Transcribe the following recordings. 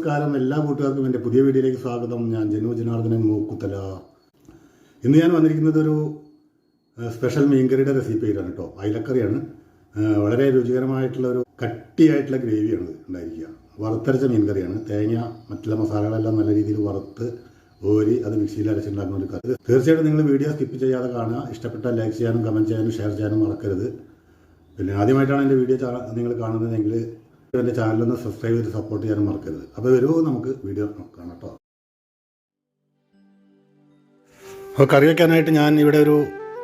നമസ്കാരം എല്ലാ കൂട്ടുകാർക്കും എന്റെ പുതിയ വീഡിയോയിലേക്ക് സ്വാഗതം. ഞാൻ ജനു ജനാർദ്ദനൻ മൂക്കുത്തല. ഇന്ന് ഞാൻ വന്നിരിക്കുന്നത് ഒരു സ്പെഷ്യൽ മീൻകറിയുടെ റെസിപ്പി ആയിട്ടാണ് കേട്ടോ. അയിലക്കറിയാണ്. വളരെ രുചികരമായിട്ടുള്ള ഒരു കട്ടിയായിട്ടുള്ള ഗ്രേവിയാണ് ഉണ്ടായിരിക്കുക. വറുത്തരച്ച മീൻകറിയാണ്. തേങ്ങ മറ്റുള്ള മസാലകളെല്ലാം നല്ല രീതിയിൽ വറുത്ത് ഓരി അത് മിക്സിയിൽ അരച്ചുണ്ടാക്കുന്ന ഒരു കറി. തീർച്ചയായിട്ടും നിങ്ങൾ വീഡിയോ സ്കിപ്പ് ചെയ്യാതെ കാണുക. ഇഷ്ടപ്പെട്ടാൽ ലൈക്ക് ചെയ്യാനും കമന്റ് ചെയ്യാനും ഷെയർ ചെയ്യാനും മറക്കരുത്. പിന്നെ ആദ്യമായിട്ടാണ് എന്റെ വീഡിയോ നിങ്ങൾ കാണുന്നതെങ്കിൽ എന്റെ ചാനലൊന്ന് സബ്സ്ക്രൈബ് ചെയ്ത് സപ്പോർട്ട് ചെയ്യാൻ മറക്കരുത്. അപ്പോൾ വരുമോ നമുക്ക് വീഡിയോ നോക്കാം കേട്ടോ. അപ്പോൾ കറി വയ്ക്കാനായിട്ട് ഞാൻ ഇവിടെ ഒരു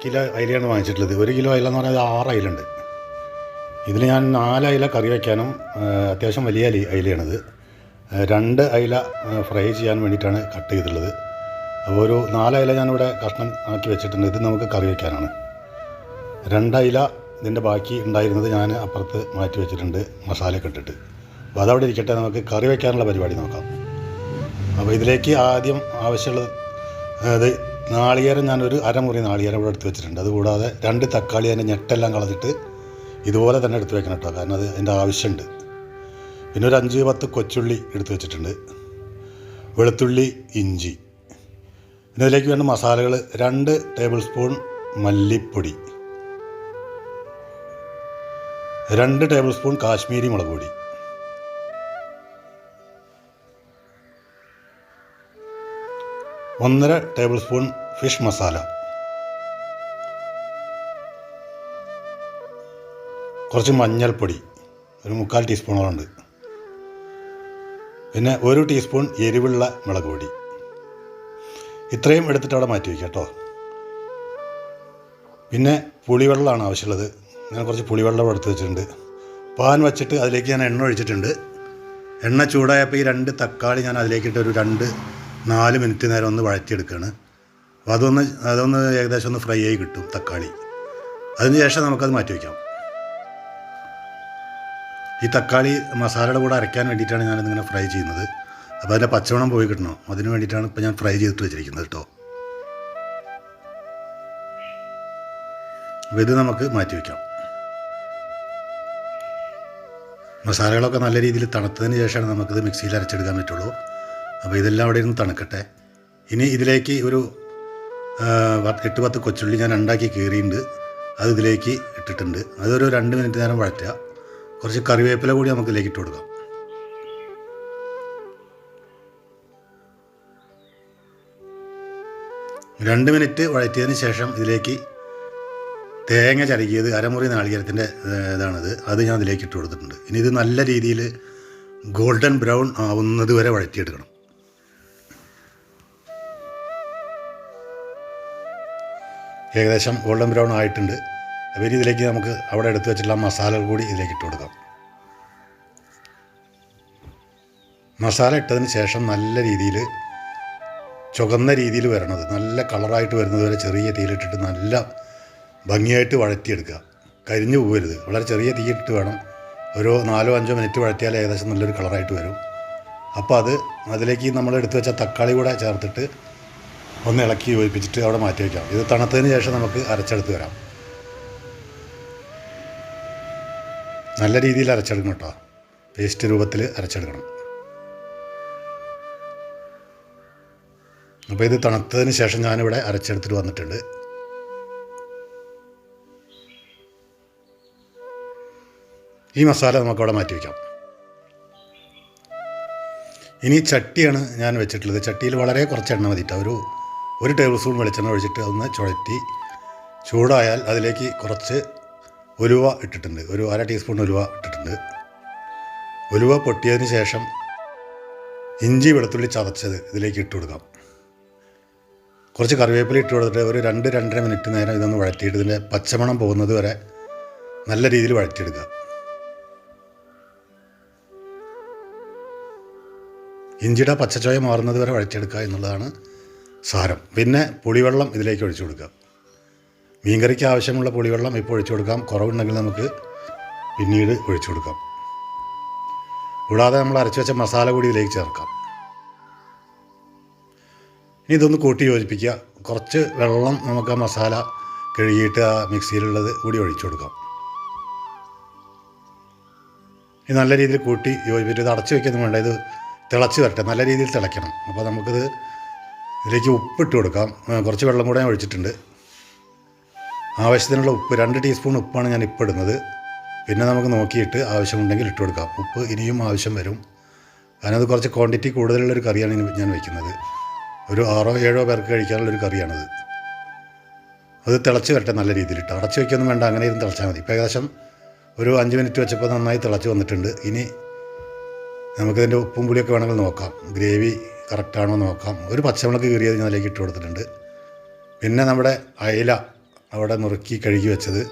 കിലോ അയിലയാണ് വാങ്ങിച്ചിട്ടുള്ളത്. ഒരു കിലോ അയില എന്ന് പറഞ്ഞാൽ ആറ് അയിലുണ്ട്. ഇതിൽ ഞാൻ നാല് അയില കറി വയ്ക്കാനും അത്യാവശ്യം വലിയ അലി അയിലയാണിത്. രണ്ട് അയില ഫ്രൈ ചെയ്യാൻ വേണ്ടിയിട്ടാണ് കട്ട് ചെയ്തിട്ടുള്ളത്. അപ്പോൾ ഒരു നാല് അയില ഞാനിവിടെ കഷ്ണം ആക്കി വെച്ചിട്ടുണ്ട്. ഇത് നമുക്ക് കറി വയ്ക്കാനാണ് രണ്ടയില ഇതിന്റെ ബാക്കി ഉണ്ടായിരുന്നത് ഞാൻ അപ്പുറത്ത് മാറ്റി വെച്ചിട്ടുണ്ട് മസാലയൊക്കെ ഇട്ടിട്ട്. അപ്പോൾ അതവിടെ ഇരിക്കട്ടെ നമുക്ക് കറി വയ്ക്കാനുള്ള പരിപാടി നോക്കാം. അപ്പോൾ ഇതിലേക്ക് ആദ്യം ആവശ്യമുള്ളത് അതായത് നാളികേരം ഞാനൊരു അരമുറി നാളികേരം ഇവിടെ എടുത്ത് വെച്ചിട്ടുണ്ട്. അതുകൂടാതെ രണ്ട് തക്കാളി അതിന്റെ ഞെട്ടെല്ലാം കളഞ്ഞിട്ട് ഇതുപോലെ തന്നെ എടുത്ത് വെക്കണം കേട്ടോ കാരണം അത് അതിന്റെ ആവശ്യമുണ്ട്. പിന്നെ ഒരു അഞ്ച് പത്ത് കൊച്ചുള്ളി എടുത്ത് വെച്ചിട്ടുണ്ട്. വെളുത്തുള്ളി ഇഞ്ചി. പിന്നെ ഇതിലേക്ക് വേണ്ട മസാലകൾ രണ്ട് ടേബിൾ സ്പൂൺ മല്ലിപ്പൊടി. രണ്ട് ടേബിൾ സ്പൂൺ കാശ്മീരി മുളക് പൊടി. ഒന്നര ടേബിൾ സ്പൂൺ ഫിഷ് മസാല. കുറച്ച് മഞ്ഞൾപ്പൊടി ഒരു മുക്കാൽ ടീസ്പൂണോളം ഉണ്ട്. പിന്നെ ഒരു ടീസ്പൂൺ എരിവുള്ള മുളക് പൊടി. ഇത്രയും എടുത്തിട്ട് അവിടെ മാറ്റി വയ്ക്കാം കേട്ടോ. പിന്നെ പുളിവെള്ളമാണ് ആവശ്യമുള്ളത്. ഞാൻ കുറച്ച് പുളിവെള്ളം എടുത്ത് വെച്ചിട്ടുണ്ട്. പാൻ വെച്ചിട്ട് അതിലേക്ക് ഞാൻ എണ്ണ ഒഴിച്ചിട്ടുണ്ട്. എണ്ണ ചൂടായപ്പോൾ ഈ രണ്ട് തക്കാളി ഞാൻ അതിലേക്കിട്ട് ഒരു രണ്ട് നാല് മിനിറ്റ് നേരം ഒന്ന് വഴറ്റിയെടുക്കുകയാണ്. അപ്പോൾ അതൊന്ന് അതൊന്ന് ഏകദേശം ഒന്ന് ഫ്രൈ ആയി കിട്ടും തക്കാളി. അതിന് ശേഷം നമുക്കത് മാറ്റി വയ്ക്കാം. ഈ തക്കാളി മസാലയുടെ കൂടെ അരയ്ക്കാൻ വേണ്ടിയിട്ടാണ് ഞാനിതിങ്ങനെ ഫ്രൈ ചെയ്യുന്നത്. അപ്പോൾ അതിന്റെ പച്ചമണം പോയി കിട്ടണം. അതിന് വേണ്ടിയിട്ടാണ് ഇപ്പോൾ ഞാൻ ഫ്രൈ ചെയ്തിട്ട് വെച്ചിരിക്കുന്നത് കേട്ടോ. അപ്പോൾ ഇത് നമുക്ക് മാറ്റി വയ്ക്കാം. മസാലകളൊക്കെ നല്ല രീതിയിൽ തണുത്തതിന് ശേഷമാണ് നമുക്കിത് മിക്സിയിൽ അരച്ചെടുക്കാൻ പറ്റുള്ളൂ. അപ്പോൾ ഇതെല്ലാം അവിടെ ഇരുന്ന് തണുക്കട്ടെ. ഇനി ഇതിലേക്ക് ഒരു എട്ട് പത്ത് കൊച്ചുള്ളി ഞാൻ ഉണ്ടാക്കി കീറിയിട്ടുണ്ട്. അത് ഇതിലേക്ക് ഇട്ടിട്ടുണ്ട്. അതൊരു രണ്ട് മിനിറ്റ് നേരം വഴറ്റുക. കുറച്ച് കറിവേപ്പില കൂടി നമുക്ക് ഇതിലേക്ക് ഇട്ട് കൊടുക്കാം. രണ്ട് മിനിറ്റ് വഴറ്റിയതിന് ശേഷം ഇതിലേക്ക് തേങ്ങ ചരക്കിയത് അരമുറി നാളികേരത്തിന്റെ ഇതാണിത്. അത് ഞാൻ അതിലേക്ക് ഇട്ട് കൊടുത്തിട്ടുണ്ട്. ഇനി ഇത് നല്ല രീതിയിൽ ഗോൾഡൻ ബ്രൗൺ ആവുന്നത് വരെ വഴറ്റിയെടുക്കണം. ഏകദേശം ഗോൾഡൻ ബ്രൗൺ ആയിട്ടുണ്ട്. അപ്പോൾ ഇനി ഇതിലേക്ക് നമുക്ക് അവിടെ എടുത്തു വെച്ചിട്ടുള്ള മസാലകൾ കൂടി ഇതിലേക്ക് ഇട്ട് കൊടുക്കാം. മസാല ഇട്ടതിന് ശേഷം നല്ല രീതിയിൽ ചുവന്ന രീതിയിൽ വരണത് നല്ല കളറായിട്ട് വരുന്നത് വരെ ചെറിയ തീയിലിട്ടിട്ട് നല്ല ഭംഗിയായിട്ട് വഴറ്റിയെടുക്കുക. കരിഞ്ഞു പോകരുത്. വളരെ ചെറിയ തീയിട്ട് വേണം. ഒരു നാലോ അഞ്ചോ മിനിറ്റ് വഴറ്റിയാൽ ഏകദേശം നല്ലൊരു കളറായിട്ട് വരും. അപ്പോൾ അത് അതിലേക്ക് നമ്മൾ എടുത്തു വെച്ച തക്കാളി കൂടെ ചേർത്തിട്ട് ഒന്ന് ഇളക്കി യോജിപ്പിച്ചിട്ട് അവിടെ മാറ്റി വയ്ക്കാം. ഇത് തണുത്തതിന് ശേഷം നമുക്ക് അരച്ചെടുത്ത് വരാം. നല്ല രീതിയിൽ അരച്ചെടുക്കണം കേട്ടോ. പേസ്റ്റ് രൂപത്തിൽ അരച്ചെടുക്കണം. അപ്പോൾ ഇത് തണുത്തതിന് ശേഷം ഞാനിവിടെ അരച്ചെടുത്തിട്ട് വന്നിട്ടുണ്ട്. ഈ മസാല നമുക്കവിടെ മാറ്റി വയ്ക്കാം. ഇനി ചട്ടിയാണ് ഞാൻ വെച്ചിട്ടുള്ളത്. ചട്ടിയിൽ വളരെ കുറച്ച് എണ്ണ മതിയിട്ട് ഒരു ഒരു ടേബിൾ സ്പൂൺ വെളിച്ചെണ്ണ ഒഴിച്ചിട്ട് ഒന്ന് ചുഴറ്റി ചൂടായാൽ അതിലേക്ക് കുറച്ച് ഉലുവ ഇട്ടിട്ടുണ്ട്. ഒരു അര ടീസ്പൂൺ ഉലുവ ഇട്ടിട്ടുണ്ട്. ഉലുവ പൊട്ടിയതിന് ശേഷം ഇഞ്ചി വെളുത്തുള്ളി ചതച്ചത് ഇതിലേക്ക് ഇട്ട് കൊടുക്കാം. കുറച്ച് കറിവേപ്പില ഇട്ട് കൊടുത്തിട്ട് ഒരു രണ്ട് രണ്ടര മിനിറ്റ് നേരം ഇതൊന്ന് വഴറ്റിയിട്ട് ഇതിന്റെ പച്ചമണം പോകുന്നത് വരെ നല്ല രീതിയിൽ വഴറ്റിയെടുക്കുക. ഇഞ്ചിയുടെ പച്ചച്ചോയ മാറുന്നത് വരെ വഴറ്റിയെടുക്കുക എന്നുള്ളതാണ് സാരം. പിന്നെ പുളിവെള്ളം ഇതിലേക്ക് ഒഴിച്ചു കൊടുക്കുക. മീൻകറിക്ക് ആവശ്യമുള്ള പുളിവെള്ളം ഇപ്പോൾ ഒഴിച്ചു കൊടുക്കാം. കുറവുണ്ടെങ്കിൽ നമുക്ക് പിന്നീട് ഒഴിച്ചു കൊടുക്കാം. കൂടാതെ നമ്മൾ അരച്ചു വെച്ച മസാല കൂടി ഇതിലേക്ക് ചേർക്കാം. ഇനി ഇതൊന്ന് കൂട്ടി യോജിപ്പിക്കുക. കുറച്ച് വെള്ളം നമുക്ക് ആ മസാല കഴുകിയിട്ട് ആ മിക്സിയിലുള്ളത് കൂടി ഒഴിച്ചു കൊടുക്കാം. ഇത് നല്ല രീതിയിൽ കൂട്ടി യോജിപ്പിച്ചിട്ട് ഇത് അടച്ചു വയ്ക്കൊന്നും വേണ്ട ഇത് തിളച്ച് വരട്ടെ നല്ല രീതിയിൽ തിളയ്ക്കണം. അപ്പോൾ നമുക്കിത് ഇതിലേക്ക് ഉപ്പിട്ട് കൊടുക്കാം. കുറച്ച് വെള്ളം കൂടെ ഞാൻ ഒഴിച്ചിട്ടുണ്ട്. ആവശ്യത്തിനുള്ള ഉപ്പ് രണ്ട് ടീസ്പൂൺ ഉപ്പാണ് ഞാൻ ഇപ്പോൾ ഇടുന്നത്. പിന്നെ നമുക്ക് നോക്കിയിട്ട് ആവശ്യമുണ്ടെങ്കിൽ ഇട്ട് കൊടുക്കാം. ഉപ്പ് ഇനിയും ആവശ്യം വരും. കാരണം അത് കുറച്ച് ക്വാണ്ടിറ്റി കൂടുതലുള്ളൊരു കറിയാണ് ഞാൻ വയ്ക്കുന്നത് ഒരു ആറോ ഏഴോ പേർക്ക് കഴിക്കാനുള്ളൊരു കറിയാണത്. അത് തിളച്ച് വരട്ടെ നല്ല രീതിയിൽ ഇട്ട് അടച്ച് വയ്ക്കൊന്നും വേണ്ട അങ്ങനെ ഇരുന്ന് തിളച്ചാൽ മതി. ഇപ്പോൾ ഏകദേശം ഒരു അഞ്ച് മിനിറ്റ് വെച്ചപ്പോൾ നന്നായി തിളച്ച് വന്നിട്ടുണ്ട്. ഇനി നമുക്കിതിന്റെ ഉപ്പും പുളിയൊക്കെ വേണമെങ്കിൽ നോക്കാം. ഗ്രേവി കറക്റ്റാണോ നോക്കാം. ഒരു പച്ചമുളക് കീറിയത് ഞാൻ അതിലേക്ക് ഇട്ട് കൊടുത്തിട്ടുണ്ട്. പിന്നെ നമ്മുടെ അയില അവിടെ നുറുക്കി കഴുകി വെച്ചത്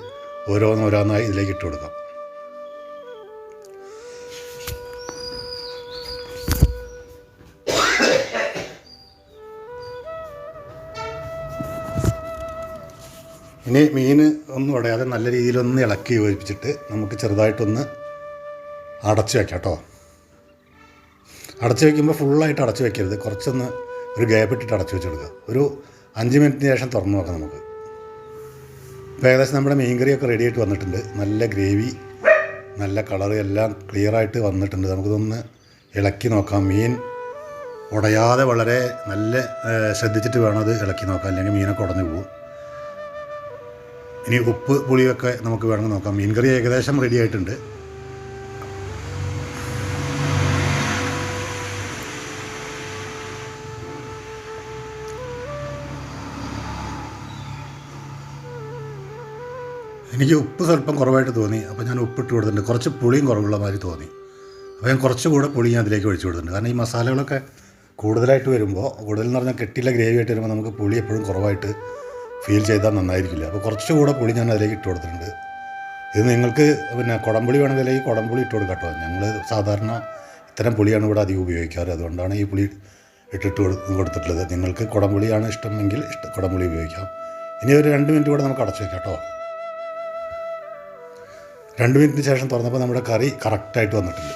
ഓരോന്നോരോന്നായി ഇതിലേക്ക് ഇട്ട് കൊടുക്കാം. ഇനി മീൻ ഒന്നും ഉടയാതെ നല്ല രീതിയിലൊന്ന് ഇളക്കി യോജിപ്പിച്ചിട്ട് നമുക്ക് ചെറുതായിട്ടൊന്ന് അടച്ചു വയ്ക്കാം കേട്ടോ. അടച്ച് വയ്ക്കുമ്പോൾ ഫുള്ളായിട്ട് അടച്ചു വയ്ക്കരുത് കുറച്ചൊന്ന് ഒരു ഗ്യാപ്പ് ഇട്ടിട്ട് അടച്ചു വെച്ച് കൊടുക്കുക ഒരു അഞ്ച് മിനിറ്റിന് ശേഷം തുറന്നു നോക്കാം നമുക്ക്. ഇപ്പോൾ ഏകദേശം നമ്മുടെ മീൻ കറിയൊക്കെ റെഡി ആയിട്ട് വന്നിട്ടുണ്ട്. നല്ല ഗ്രേവി നല്ല കളറ് എല്ലാം ക്ലിയറായിട്ട് വന്നിട്ടുണ്ട്. നമുക്കിതൊന്ന് ഇളക്കി നോക്കാം. മീൻ ഉടയാതെ വളരെ നല്ല ശ്രദ്ധിച്ചിട്ട് വേണം അത് ഇളക്കി നോക്കാം അല്ലെങ്കിൽ മീനൊക്കെ ഉടഞ്ഞു പോകും. ഇനി ഉപ്പ് പുളിയൊക്കെ നമുക്ക് വേണമെങ്കിൽ നോക്കാം. മീൻ കറി ഏകദേശം റെഡി ആയിട്ടുണ്ട്. എനിക്ക് ഉപ്പ് സ്വല്പം കുറവായിട്ട് തോന്നി. അപ്പോൾ ഞാൻ ഉപ്പിട്ട് കൊടുത്തിട്ടുണ്ട്. കുറച്ച് പുളിയും കുറവുള്ള മാതിരി തോന്നി. അപ്പോൾ ഞാൻ കുറച്ച് കുറച്ചുകൂടെ പുളി ഞാൻ അതിലേക്ക് ഒഴിച്ചു കൊടുത്തിട്ടുണ്ട്. കാരണം ഈ മസാലകളൊക്കെ കൂടുതലായിട്ട് വരുമ്പോൾ കൂടുതൽ എന്ന് പറഞ്ഞാൽ കെട്ടിയുള്ള ഗ്രേവി ആയിട്ട് വരുമ്പോൾ നമുക്ക് പുളി എപ്പോഴും കുറവായിട്ട് ഫീൽ ചെയ്താൽ നന്നായിരിക്കില്ല. അപ്പോൾ കുറച്ചുകൂടെ പുളി ഞാൻ അതിലേക്ക് ഇട്ട് കൊടുത്തിട്ടുണ്ട്. ഇത് നിങ്ങൾക്ക് പിന്നെ കുടംപുളി വേണമെങ്കിൽ ഈ കുടംപുളി ഇട്ട് കൊടുക്കാം കേട്ടോ. ഞങ്ങൾ സാധാരണ ഇത്തരം പുളിയാണ് ഇവിടെ അധികം ഉപയോഗിക്കാറ്. അതുകൊണ്ടാണ് ഈ പുളി ഇട്ടിട്ട് കൊടു- കൊടുത്തിട്ടുള്ളത്. നിങ്ങൾക്ക് കുടംപുളിയാണ് ഇഷ്ടമെങ്കിൽ ഇഷ്ട കുടംപുളി ഉപയോഗിക്കാം. ഇനി ഒരു രണ്ട് മിനിറ്റ് കൂടെ നമുക്ക് അടച്ചു വെക്കാം കേട്ടോ. രണ്ട് മിനിറ്റിന് ശേഷം തുറന്നപ്പോൾ നമ്മുടെ കറി കറക്റ്റായിട്ട് വന്നിട്ടുണ്ട്.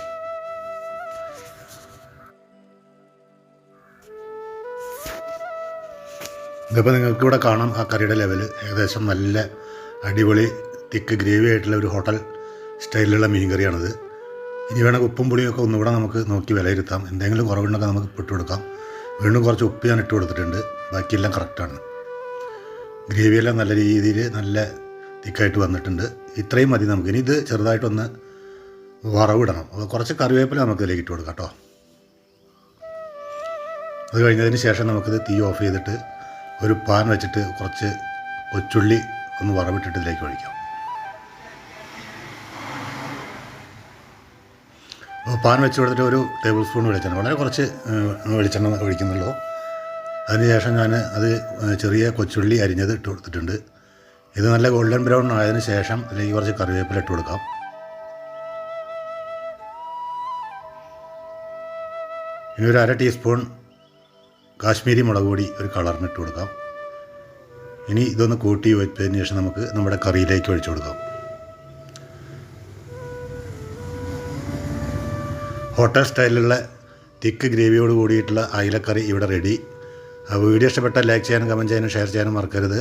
ഇതിപ്പോൾ നിങ്ങൾക്ക് ഇവിടെ കാണാം ആ കറിയുടെ ലെവൽ ഏകദേശം നല്ല അടിപൊളി തിക്ക് ഗ്രേവി ആയിട്ടുള്ള ഒരു ഹോട്ടൽ സ്റ്റൈലിലുള്ള മീൻ കറിയാണിത്. ഇനി വേണമെങ്കിൽ ഉപ്പും പുളിയൊക്കെ ഒന്നുകൂടെ നമുക്ക് നോക്കി വിലയിരുത്താം. എന്തെങ്കിലും കുറവുണ്ടെങ്കിൽ നമുക്ക് ഇട്ട് കൊടുക്കാം. വീണ്ടും കുറച്ച് ഉപ്പ് ഞാൻ ഇട്ട് കൊടുത്തിട്ടുണ്ട്. ബാക്കിയെല്ലാം കറക്റ്റാണ്. ഗ്രേവിയെല്ലാം നല്ല രീതിയിൽ നല്ല തിക്കായിട്ട് വന്നിട്ടുണ്ട്. ഇത്രയും മതി നമുക്ക്. ഇനി ഇത് ചെറുതായിട്ടൊന്ന് വറവിടണം. കുറച്ച് കറിവേപ്പില നമുക്ക് ഇതിലേക്ക് ഇട്ട് കൊടുക്കാം കേട്ടോ. അത് കഴിഞ്ഞതിന് ശേഷം നമുക്കിത് തീ ഓഫ് ചെയ്തിട്ട് ഒരു പാൻ വെച്ചിട്ട് കുറച്ച് കൊച്ചുള്ളി ഒന്ന് വറവിട്ടിട്ട് ഇതിലേക്ക് ഒഴിക്കാം. പാൻ വെച്ച് കൊടുത്തിട്ട് ഒരു ടേബിൾ സ്പൂൺ വെളിച്ചെണ്ണ വളരെ കുറച്ച് വെളിച്ചെണ്ണ ഒഴിക്കുന്നുള്ളൂ. അതിനുശേഷം ഞാൻ അത് ചെറിയ കൊച്ചുള്ളി അരിഞ്ഞത് ഇട്ട് കൊടുത്തിട്ടുണ്ട്. ഇത് നല്ല ഗോൾഡൻ ബ്രൗൺ ആയതിനു ശേഷം ഇതിലേക്ക് കുറച്ച് കറിവേപ്പില ഇട്ട് കൊടുക്കാം. ഇനി ഒരു അര ടീസ്പൂൺ കാശ്മീരി മുളക് പൊടി ഒരു കളറിന് ഇട്ട് കൊടുക്കാം. ഇനി ഇതൊന്ന് കൂട്ടി വെച്ചതിന് ശേഷം നമുക്ക് നമ്മുടെ കറിയിലേക്ക് ഒഴിച്ചു കൊടുക്കാം. ഹോട്ടൽ സ്റ്റൈലിലുള്ള തിക്ക് ഗ്രേവിയോട് കൂടിയിട്ടുള്ള അയിലക്കറി ഇവിടെ റെഡി വീഡിയോ ഇഷ്ടപ്പെട്ടാൽ ലൈക്ക് ചെയ്യാനും കമന്റ് ചെയ്യാനും ഷെയർ ചെയ്യാനും മറക്കരുത്.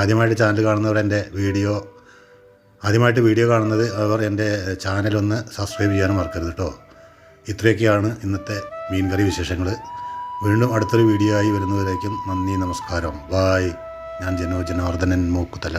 ആദ്യമായിട്ട് ചാനൽ കാണുന്നവർ എന്റെ വീഡിയോ ആദ്യമായിട്ട് വീഡിയോ കാണുന്നത് അവർ എന്റെ ചാനലൊന്ന് സബ്സ്ക്രൈബ് ചെയ്യാനും മറക്കരുത് കേട്ടോ ഇത്രയൊക്കെയാണ് ഇന്നത്തെ മീൻകറി വിശേഷങ്ങൾ. വീണ്ടും അടുത്തൊരു വീഡിയോ ആയി വരുന്നവരേക്കും നന്ദി നമസ്കാരം. ബായ് ഞാൻ ജനോ ജനാർദ്ദനൻ മൂക്കുതല